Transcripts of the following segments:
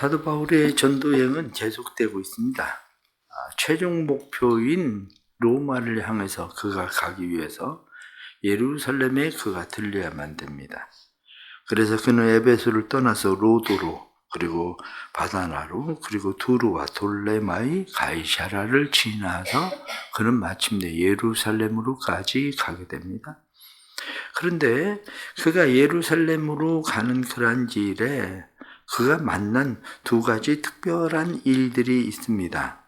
사도 바울의 전도 여행은 계속되고 있습니다. 아, 최종 목표인 로마를 향해서 그가 가기 위해서 예루살렘에 그가 들려야만 됩니다. 그래서 그는 에베소를 떠나서 로도로 그리고 바다나로 그리고 두루와 돌레마이 가이샤라를 지나서 그는 마침내 예루살렘으로까지 가게 됩니다. 그런데 그가 예루살렘으로 가는 그러한 길에 그가 만난 두 가지 특별한 일들이 있습니다.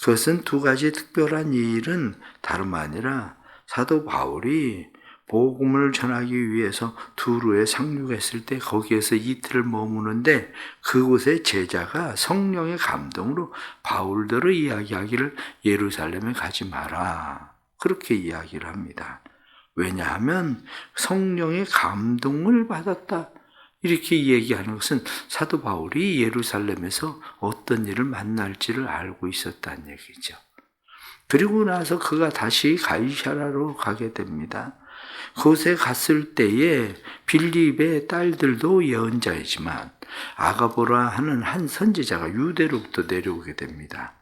그것은 두 가지 특별한 일은 다름 아니라 사도 바울이 복음을 전하기 위해서 두루에 상륙했을 때 거기에서 이틀을 머무는데 그곳에 제자가 성령의 감동으로 바울대로 이야기하기를 예루살렘에 가지 마라. 그렇게 이야기를 합니다. 왜냐하면 성령의 감동을 받았다. 이렇게 얘기하는 것은 사도 바울이 예루살렘에서 어떤 일을 만날지를 알고 있었다는 얘기죠. 그리고 나서 그가 다시 가이샤라로 가게 됩니다. 그곳에 갔을 때에 빌립의 딸들도 예언자이지만 아가보라 하는 한 선지자가 유대로부터 내려오게 됩니다.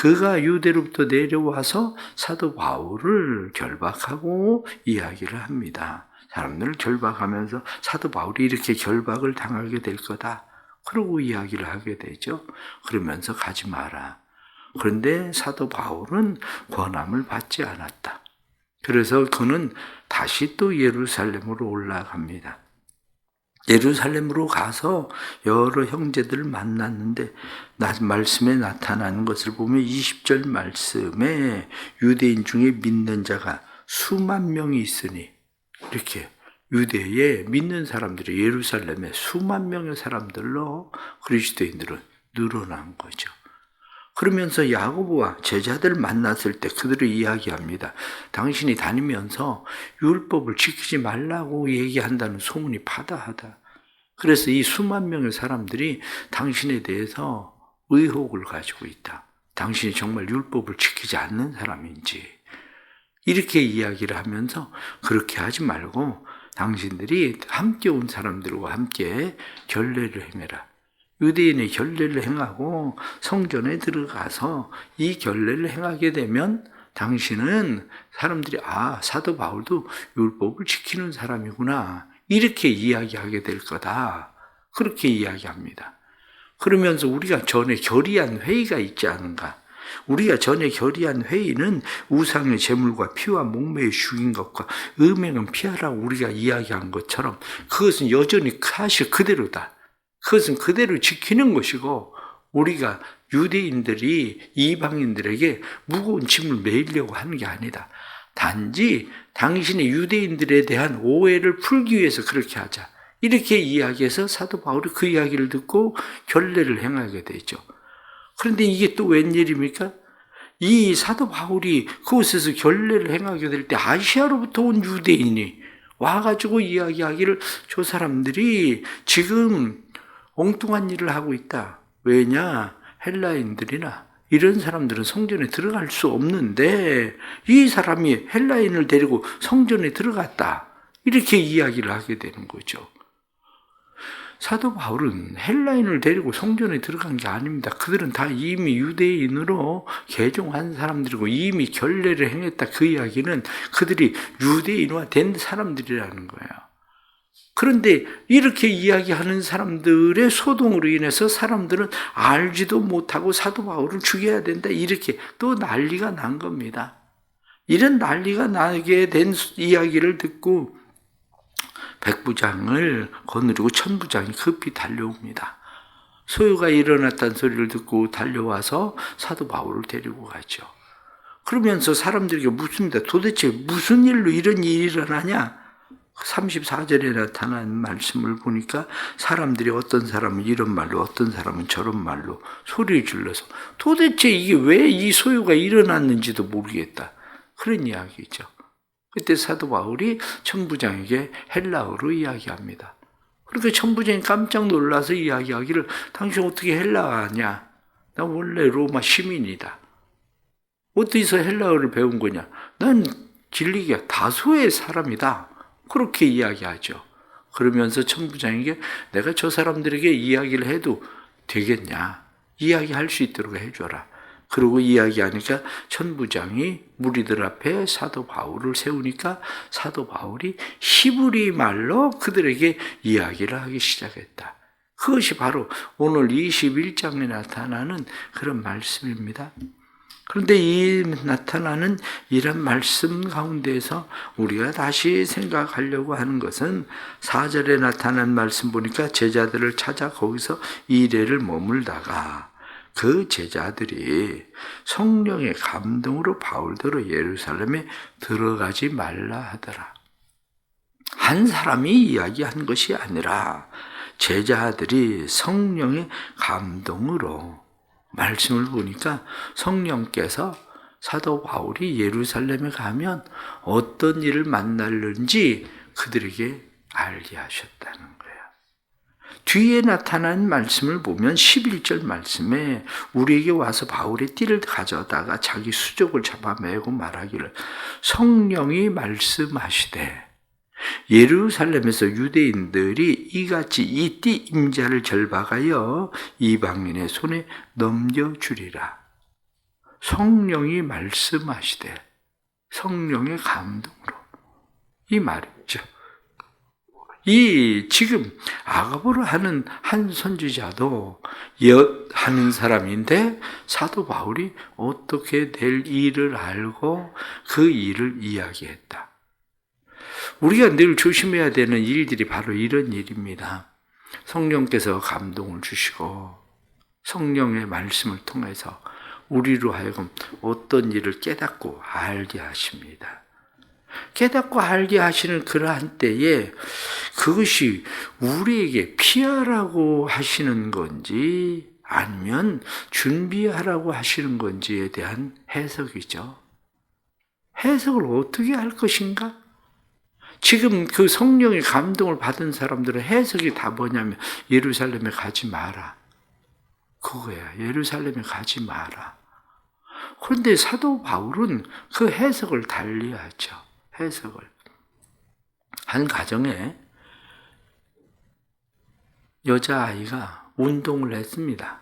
그가 유대로부터 내려와서 사도 바울을 결박하고 이야기를 합니다. 사람들을 결박하면서 사도 바울이 이렇게 결박을 당하게 될 거다. 그러고 이야기를 하게 되죠. 그러면서 가지 마라. 그런데 사도 바울은 권함을 받지 않았다. 그래서 그는 다시 또 예루살렘으로 올라갑니다. 예루살렘으로 가서 여러 형제들을 만났는데 말씀에 나타나는 것을 보면 20절 말씀에 유대인 중에 믿는 자가 수만 명이 있으니 이렇게 유대에 믿는 사람들이 예루살렘에 수만 명의 사람들로 그리스도인들은 늘어난 거죠. 그러면서 야고보와 제자들 만났을 때 그들을 이야기합니다. 당신이 다니면서 율법을 지키지 말라고 얘기한다는 소문이 파다하다. 그래서 이 수만 명의 사람들이 당신에 대해서 의혹을 가지고 있다. 당신이 정말 율법을 지키지 않는 사람인지. 이렇게 이야기를 하면서 그렇게 하지 말고 당신들이 함께 온 사람들과 함께 결례를 행해라. 유대인의 결례를 행하고 성전에 들어가서 이 결례를 행하게 되면 당신은 사람들이 아 사도 바울도 율법을 지키는 사람이구나 이렇게 이야기하게 될 거다 그렇게 이야기합니다. 그러면서 우리가 전에 결의한 회의가 있지 않은가? 우리가 전에 결의한 회의는 우상의 제물과 피와 목매에 죽인 것과 음행은 피하라고 우리가 이야기한 것처럼 그것은 여전히 사실 그대로다. 그것은 그대로 지키는 것이고 우리가 유대인들이 이방인들에게 무거운 짐을 매이려고 하는 게 아니다. 단지 당신의 유대인들에 대한 오해를 풀기 위해서 그렇게 하자. 이렇게 이야기해서 사도 바울이 그 이야기를 듣고 결례를 행하게 되죠. 그런데 이게 또 웬일입니까? 이 사도 바울이 그곳에서 결례를 행하게 될 때 아시아로부터 온 유대인이 와가지고 이야기하기를 저 사람들이 지금 엉뚱한 일을 하고 있다. 왜냐? 헬라인들이나 이런 사람들은 성전에 들어갈 수 없는데 이 사람이 헬라인을 데리고 성전에 들어갔다. 이렇게 이야기를 하게 되는 거죠. 사도 바울은 헬라인을 데리고 성전에 들어간 게 아닙니다. 그들은 다 이미 유대인으로 개종한 사람들이고 이미 결례를 행했다. 그 이야기는 그들이 유대인화 된 사람들이라는 거예요. 그런데 이렇게 이야기하는 사람들의 소동으로 인해서 사람들은 알지도 못하고 사도 바울을 죽여야 된다. 이렇게 또 난리가 난 겁니다. 이런 난리가 나게 된 이야기를 듣고 백부장을 거느리고 천부장이 급히 달려옵니다. 소요가 일어났다는 소리를 듣고 달려와서 사도 바울을 데리고 가죠. 그러면서 사람들에게 묻습니다. 도대체 무슨 일로 이런 일이 일어나냐? 34절에 나타난 말씀을 보니까 사람들이 어떤 사람은 이런 말로 어떤 사람은 저런 말로 소리를 질러서 도대체 이게 왜 이 소요가 일어났는지도 모르겠다. 그런 이야기죠. 그때 사도 바울이 천부장에게 헬라어로 이야기합니다. 그러니까 천부장이 깜짝 놀라서 이야기하기를 당신 어떻게 헬라어냐? 나 원래 로마 시민이다. 어디서 헬라어를 배운 거냐? 난 진리가 다소의 사람이다. 그렇게 이야기하죠. 그러면서 천부장에게 내가 저 사람들에게 이야기를 해도 되겠냐? 이야기할 수 있도록 해줘라. 그리고 이야기하니까 천부장이 무리들 앞에 사도 바울을 세우니까 사도 바울이 히브리 말로 그들에게 이야기를 하기 시작했다. 그것이 바로 오늘 21장에 나타나는 그런 말씀입니다. 그런데 이 나타나는 이런 말씀 가운데에서 우리가 다시 생각하려고 하는 것은 4절에 나타난 말씀 보니까 제자들을 찾아 거기서 이래를 머물다가 그 제자들이 성령의 감동으로 바울대로 예루살렘에 들어가지 말라 하더라. 한 사람이 이야기한 것이 아니라 제자들이 성령의 감동으로 말씀을 보니까 성령께서 사도 바울이 예루살렘에 가면 어떤 일을 만날는지 그들에게 알게 하셨다는. 뒤에 나타난 말씀을 보면 11절 말씀에 우리에게 와서 바울의 띠를 가져다가 자기 수족을 잡아매고 말하기를 성령이 말씀하시되 예루살렘에서 유대인들이 이같이 이 띠 임자를 절박하여 이방인의 손에 넘겨주리라. 성령이 말씀하시되 성령의 감동으로 이 말이죠. 이 지금 아가보를 하는 한 선지자도 여 하는 사람인데 사도 바울이 어떻게 될 일을 알고 그 일을 이야기했다. 우리가 늘 조심해야 되는 일들이 바로 이런 일입니다. 성령께서 감동을 주시고 성령의 말씀을 통해서 우리로 하여금 어떤 일을 깨닫고 알게 하십니다. 깨닫고 알게 하시는 그러한 때에 그것이 우리에게 피하라고 하시는 건지 아니면 준비하라고 하시는 건지에 대한 해석이죠. 해석을 어떻게 할 것인가? 지금 그 성령의 감동을 받은 사람들은 해석이 다 뭐냐면 예루살렘에 가지 마라. 그거야. 예루살렘에 가지 마라. 그런데 사도 바울은 그 해석을 달리하죠. 해석을. 한 가정에 여자아이가 운동을 했습니다.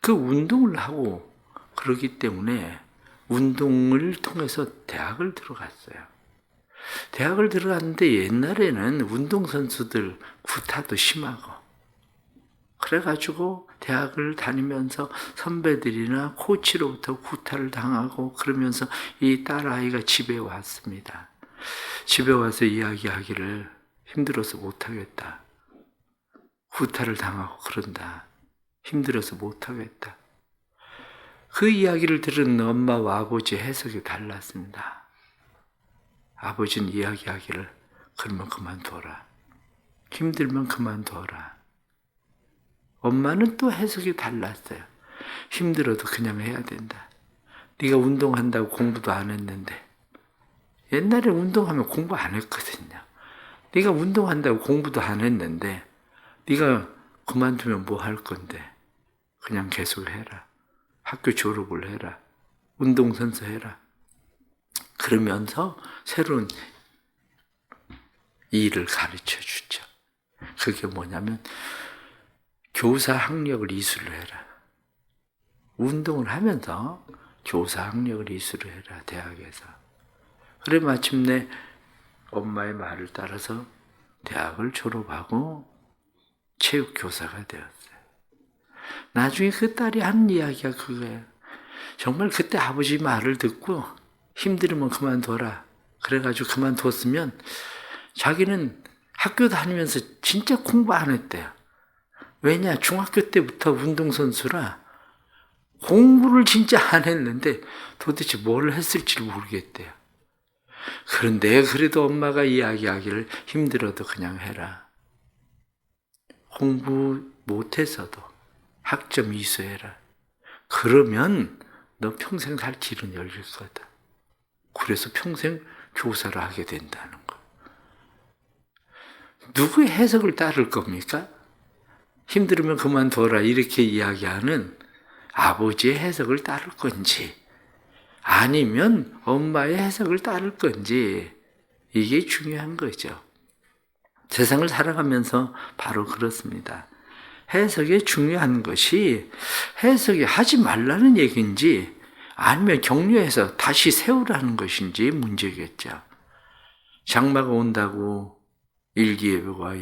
그 운동을 하고 그러기 때문에 운동을 통해서 대학을 들어갔어요. 대학을 들어갔는데 옛날에는 운동선수들 구타도 심하고 그래가지고 대학을 다니면서 선배들이나 코치로부터 구타를 당하고 그러면서 이 딸아이가 집에 왔습니다. 집에 와서 이야기하기를 힘들어서 못하겠다. 구타를 당하고 그런다. 힘들어서 못하겠다. 그 이야기를 들은 엄마와 아버지 해석이 달랐습니다. 아버지는 이야기하기를 그러면 그만둬라. 힘들면 그만둬라. 엄마는 또 해석이 달랐어요. 힘들어도 그냥 해야 된다. 네가 운동한다고 공부도 안 했는데 옛날에 운동하면 공부 안 했거든요. 네가 운동한다고 공부도 안 했는데 네가 그만두면 뭐 할 건데 그냥 계속 해라. 학교 졸업을 해라. 운동선수 해라. 그러면서 새로운 일을 가르쳐 주죠. 그게 뭐냐면 교사 학력을 이수를 해라. 운동을 하면서 교사 학력을 이수를 해라. 대학에서. 그래 마침내 엄마의 말을 따라서 대학을 졸업하고 체육 교사가 되었어요. 나중에 그 딸이 한 이야기가 그거예요. 정말 그때 아버지 말을 듣고 힘들으면 그만둬라. 그래가지고 그만뒀으면 자기는 학교 다니면서 진짜 공부 안 했대요. 왜냐? 중학교 때부터 운동선수라 공부를 진짜 안 했는데 도대체 뭘 했을지 모르겠대요. 그런데 그래도 엄마가 이야기하기를 힘들어도 그냥 해라. 공부 못해서도 학점 이수해라. 그러면 너 평생 살 길은 열릴 거다. 그래서 평생 교사를 하게 된다는 거. 누구의 해석을 따를 겁니까? 힘들으면 그만둬라 이렇게 이야기하는 아버지의 해석을 따를 건지 아니면 엄마의 해석을 따를 건지 이게 중요한 거죠. 세상을 살아가면서 바로 그렇습니다. 해석에 중요한 것이 해석이 하지 말라는 얘기인지 아니면 격려해서 다시 세우라는 것인지 문제겠죠. 장마가 온다고 일기예보가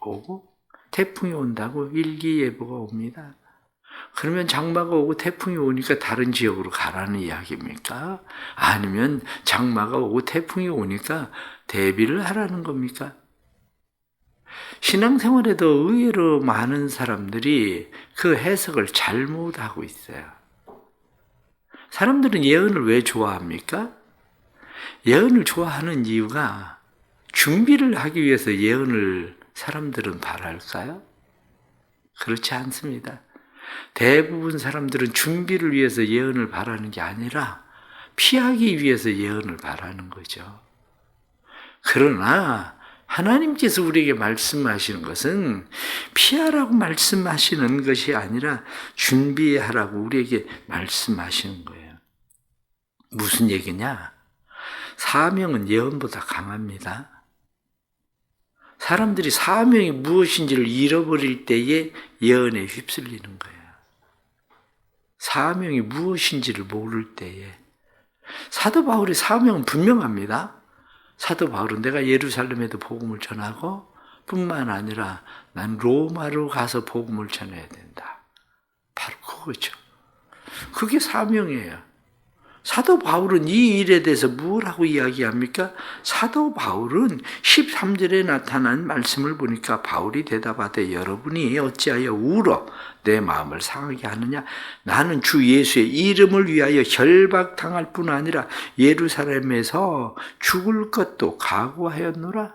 오고 태풍이 온다고 일기예보가 옵니다. 그러면 장마가 오고 태풍이 오니까 다른 지역으로 가라는 이야기입니까? 아니면 장마가 오고 태풍이 오니까 대비를 하라는 겁니까? 신앙생활에도 의외로 많은 사람들이 그 해석을 잘못하고 있어요. 사람들은 예언을 왜 좋아합니까? 예언을 좋아하는 이유가 준비를 하기 위해서 예언을 사람들은 바랄까요? 그렇지 않습니다. 대부분 사람들은 준비를 위해서 예언을 바라는 게 아니라 피하기 위해서 예언을 바라는 거죠. 그러나 하나님께서 우리에게 말씀하시는 것은 피하라고 말씀하시는 것이 아니라 준비하라고 우리에게 말씀하시는 거예요. 무슨 얘기냐? 사명은 예언보다 강합니다. 사람들이 사명이 무엇인지를 잃어버릴 때에 예언에 휩쓸리는 거예요. 사명이 무엇인지를 모를 때에 사도 바울의 사명은 분명합니다. 사도 바울은 내가 예루살렘에도 복음을 전하고 뿐만 아니라 난 로마로 가서 복음을 전해야 된다. 바로 그거죠. 그게 사명이에요. 사도 바울은 이 일에 대해서 무엇하고 이야기합니까? 사도 바울은 13절에 나타난 말씀을 보니까 바울이 대답하되 여러분이 어찌하여 울어 내 마음을 상하게 하느냐? 나는 주 예수의 이름을 위하여 결박당할 뿐 아니라 예루살렘에서 죽을 것도 각오하였노라.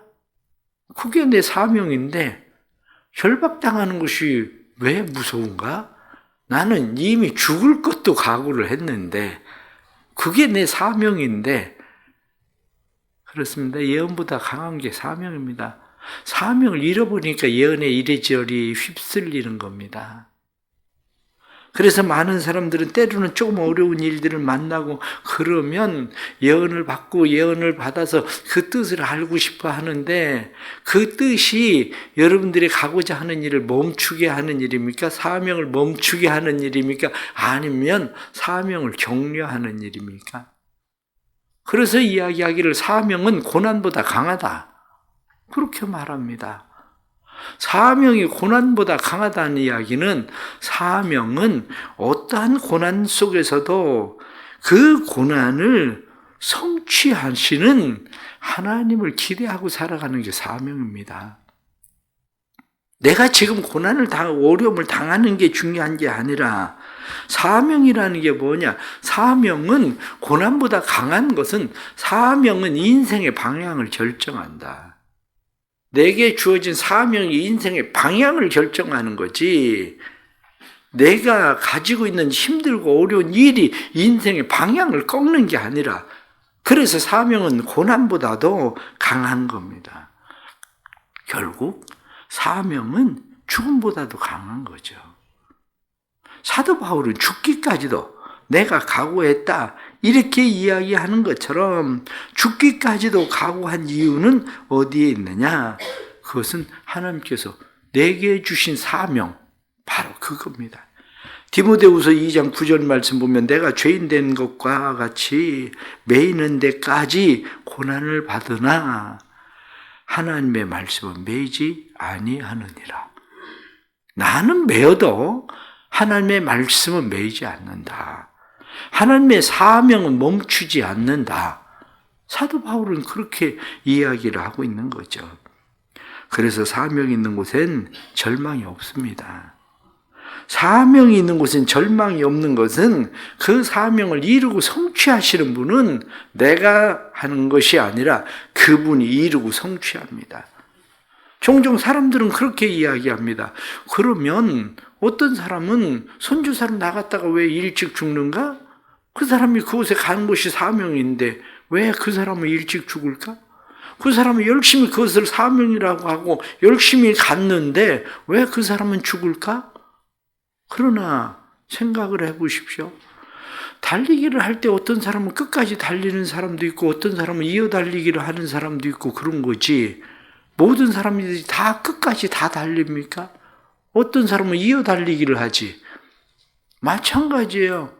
그게 내 사명인데 결박당하는 것이 왜 무서운가? 나는 이미 죽을 것도 각오를 했는데 그게 내 사명인데 그렇습니다. 예언보다 강한 게 사명입니다. 사명을 잃어버리니까 예언에 이래저래 휩쓸리는 겁니다. 그래서 많은 사람들은 때로는 조금 어려운 일들을 만나고 그러면 예언을 받고 예언을 받아서 그 뜻을 알고 싶어 하는데 그 뜻이 여러분들이 가고자 하는 일을 멈추게 하는 일입니까? 사명을 멈추게 하는 일입니까? 아니면 사명을 격려하는 일입니까? 그래서 이야기하기를 사명은 고난보다 강하다. 그렇게 말합니다. 사명이 고난보다 강하다는 이야기는 사명은 어떠한 고난 속에서도 그 고난을 성취하시는 하나님을 기대하고 살아가는 게 사명입니다. 내가 지금 고난을 당, 어려움을 당하는 게 중요한 게 아니라 사명이라는 게 뭐냐? 사명은 고난보다 강한 것은 사명은 인생의 방향을 결정한다. 내게 주어진 사명이 인생의 방향을 결정하는 거지. 내가 가지고 있는 힘들고 어려운 일이 인생의 방향을 꺾는 게 아니라 그래서 사명은 고난보다도 강한 겁니다. 결국 사명은 죽음보다도 강한 거죠. 사도 바울은 죽기까지도 내가 각오했다. 이렇게 이야기하는 것처럼 죽기까지도 각오한 이유는 어디에 있느냐? 그것은 하나님께서 내게 주신 사명, 바로 그겁니다. 디모데후서 2장 9절 말씀 보면 내가 죄인 된 것과 같이 매이는 데까지 고난을 받으나 하나님의 말씀은 매이지 아니하느니라. 나는 매어도 하나님의 말씀은 매이지 않는다. 하나님의 사명은 멈추지 않는다. 사도 바울은 그렇게 이야기를 하고 있는 거죠. 그래서 사명이 있는 곳엔 절망이 없습니다. 사명이 있는 곳엔 절망이 없는 것은 그 사명을 이루고 성취하시는 분은 내가 하는 것이 아니라 그분이 이루고 성취합니다. 종종 사람들은 그렇게 이야기합니다. 그러면 어떤 사람은 선주사로 나갔다가 왜 일찍 죽는가? 그 사람이 그곳에 가는 것이 사명인데 왜 그 사람은 일찍 죽을까? 그 사람은 열심히 그것을 사명이라고 하고 열심히 갔는데 왜 그 사람은 죽을까? 그러나 생각을 해 보십시오. 달리기를 할 때 어떤 사람은 끝까지 달리는 사람도 있고 어떤 사람은 이어 달리기를 하는 사람도 있고 그런 거지. 모든 사람들이 다 끝까지 다 달립니까? 어떤 사람은 이어 달리기를 하지. 마찬가지예요.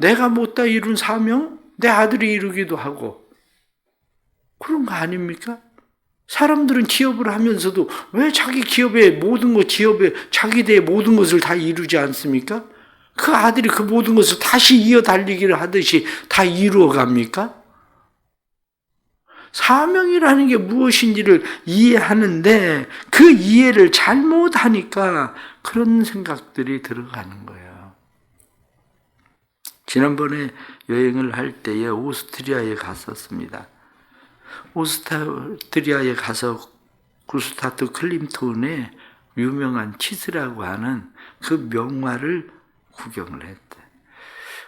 내가 못다 이룬 사명, 내 아들이 이루기도 하고. 그런 거 아닙니까? 사람들은 기업을 하면서도 왜 자기 기업의 모든 것, 기업의 자기들의 모든 것을 다 이루지 않습니까? 그 아들이 그 모든 것을 다시 이어 달리기를 하듯이 다 이루어 갑니까? 사명이라는 게 무엇인지를 이해하는데 그 이해를 잘못하니까 그런 생각들이 들어가는 거예요. 지난번에 여행을 할 때에 오스트리아에 갔었습니다. 오스트리아에 가서 구스타트 클림톤의 유명한 치스라고 하는 그 명화를 구경을 했대.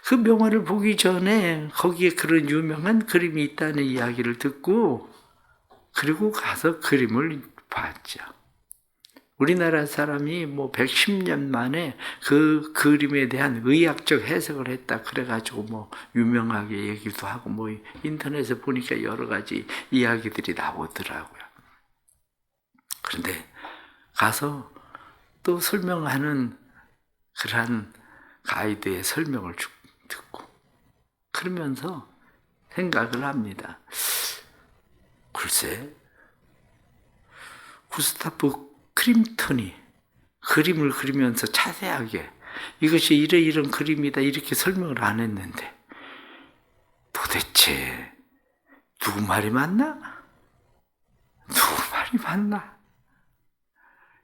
그 명화를 보기 전에 거기에 그런 유명한 그림이 있다는 이야기를 듣고 그리고 가서 그림을 봤죠. 우리나라 사람이 뭐 110년 만에 그 그림에 대한 의학적 해석을 했다. 그래가지고 뭐 유명하게 얘기도 하고 뭐 인터넷에 보니까 여러 가지 이야기들이 나오더라고요. 그런데 가서 또 설명하는 그러한 가이드의 설명을 듣고 그러면서 생각을 합니다. 글쎄, 구스타프 크림턴이 그림을 그리면서 자세하게 이것이 이런 이런 그림이다 이렇게 설명을 안 했는데 도대체 누구 말이 맞나? 누구 말이 맞나?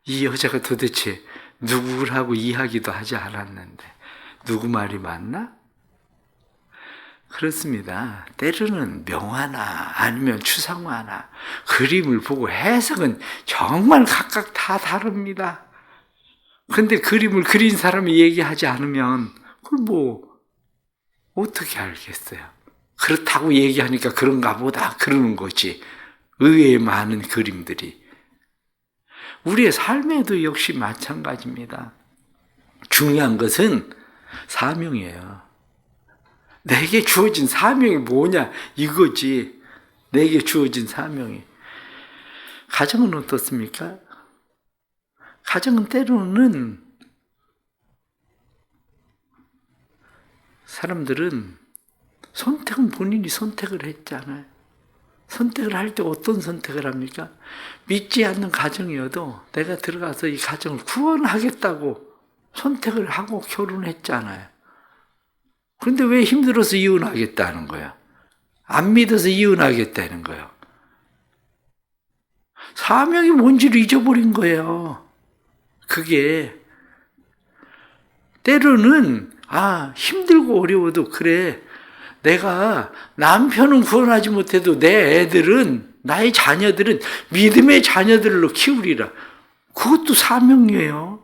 이 여자가 도대체 누구라고 이야기도 하지 않았는데 누구 말이 맞나? 그렇습니다. 때로는 명화나 아니면 추상화나 그림을 보고 해석은 정말 각각 다 다릅니다. 근데 그림을 그린 사람이 얘기하지 않으면 그걸 뭐 어떻게 알겠어요? 그렇다고 얘기하니까 그런가 보다 그러는 거지. 의외의 많은 그림들이. 우리의 삶에도 역시 마찬가지입니다. 중요한 것은 사명이에요. 내게 주어진 사명이 뭐냐 이거지. 내게 주어진 사명이. 가정은 어떻습니까? 가정은 때로는 사람들은 선택은 본인이 선택을 했잖아요. 선택을 할 때 어떤 선택을 합니까? 믿지 않는 가정이어도 내가 들어가서 이 가정을 구원하겠다고 선택을 하고 결혼했잖아요. 그런데 왜 힘들어서 이혼하겠다는 거야? 안 믿어서 이혼하겠다는 거예요. 사명이 뭔지를 잊어버린 거예요. 그게 때로는 아 힘들고 어려워도 그래 내가 남편은 구원하지 못해도 내 애들은 나의 자녀들은 믿음의 자녀들로 키우리라. 그것도 사명이에요.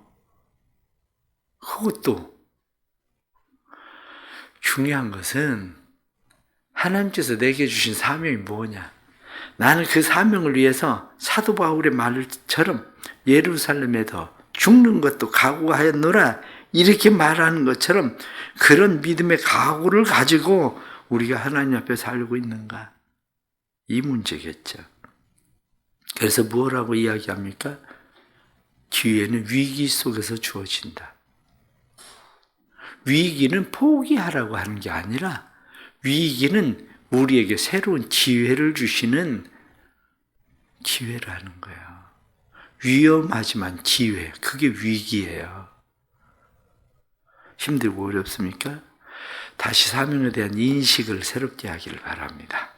그것도 중요한 것은 하나님께서 내게 주신 사명이 뭐냐? 나는 그 사명을 위해서 사도 바울의 말처럼 예루살렘에 더 죽는 것도 각오하였노라 이렇게 말하는 것처럼 그런 믿음의 각오를 가지고 우리가 하나님 앞에 살고 있는가? 이 문제겠죠. 그래서 뭐라고 이야기합니까? 기회는 위기 속에서 주어진다. 위기는 포기하라고 하는 게 아니라 위기는 우리에게 새로운 기회를 주시는 기회라는 거예요. 위험하지만 기회. 그게 위기예요. 힘들고 어렵습니까? 다시 사명에 대한 인식을 새롭게 하기를 바랍니다.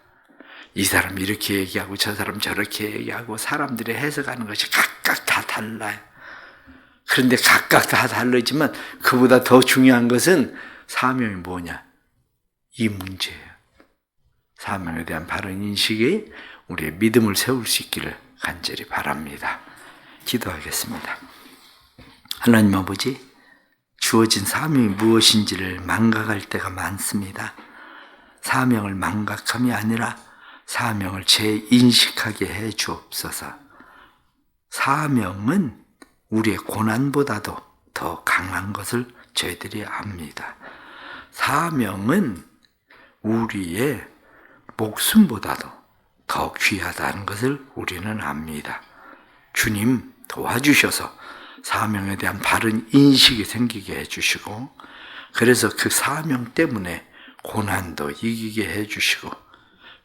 이 사람 이렇게 얘기하고 저 사람 저렇게 얘기하고 사람들이 해석하는 것이 각각 다 달라요. 그런데 각각 다 다르지만 그보다 더 중요한 것은 사명이 뭐냐? 이 문제예요. 사명에 대한 바른 인식이 우리의 믿음을 세울 수 있기를 간절히 바랍니다. 기도하겠습니다. 하나님 아버지, 주어진 사명이 무엇인지를 망각할 때가 많습니다. 사명을 망각함이 아니라 사명을 재인식하게 해 주옵소서. 사명은 우리의 고난보다도 더 강한 것을 저희들이 압니다. 사명은 우리의 목숨보다도 더 귀하다는 것을 우리는 압니다. 주님 도와주셔서 사명에 대한 바른 인식이 생기게 해주시고 그래서 그 사명 때문에 고난도 이기게 해주시고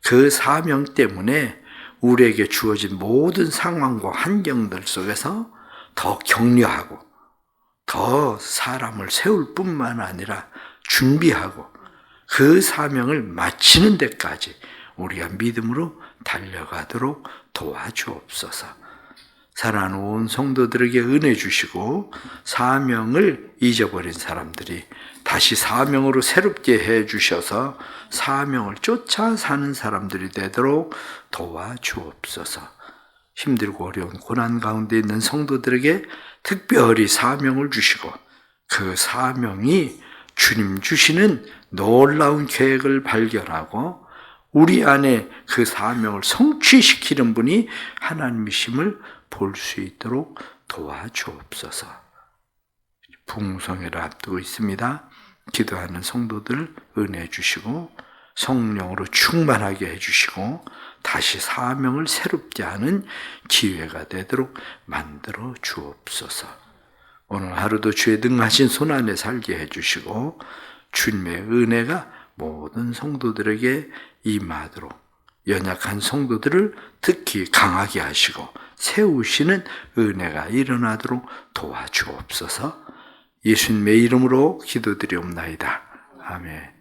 그 사명 때문에 우리에게 주어진 모든 상황과 환경들 속에서 더 격려하고 더 사람을 세울 뿐만 아니라 준비하고 그 사명을 마치는 데까지 우리가 믿음으로 달려가도록 도와주옵소서. 사랑하는 온 성도들에게 은혜 주시고 사명을 잊어버린 사람들이 다시 사명으로 새롭게 해 주셔서 사명을 쫓아 사는 사람들이 되도록 도와주옵소서. 힘들고 어려운 고난 가운데 있는 성도들에게 특별히 사명을 주시고 그 사명이 주님 주시는 놀라운 계획을 발견하고 우리 안에 그 사명을 성취시키는 분이 하나님이심을 볼 수 있도록 도와주옵소서. 붕성회를 앞두고 있습니다. 기도하는 성도들 은혜 주시고 성령으로 충만하게 해주시고 다시 사명을 새롭게 하는 기회가 되도록 만들어 주옵소서. 오늘 하루도 주의 능하신 손 안에 살게 해주시고 주님의 은혜가 모든 성도들에게 임하도록 연약한 성도들을 특히 강하게 하시고 세우시는 은혜가 일어나도록 도와주옵소서. 예수님의 이름으로 기도드리옵나이다. 아멘.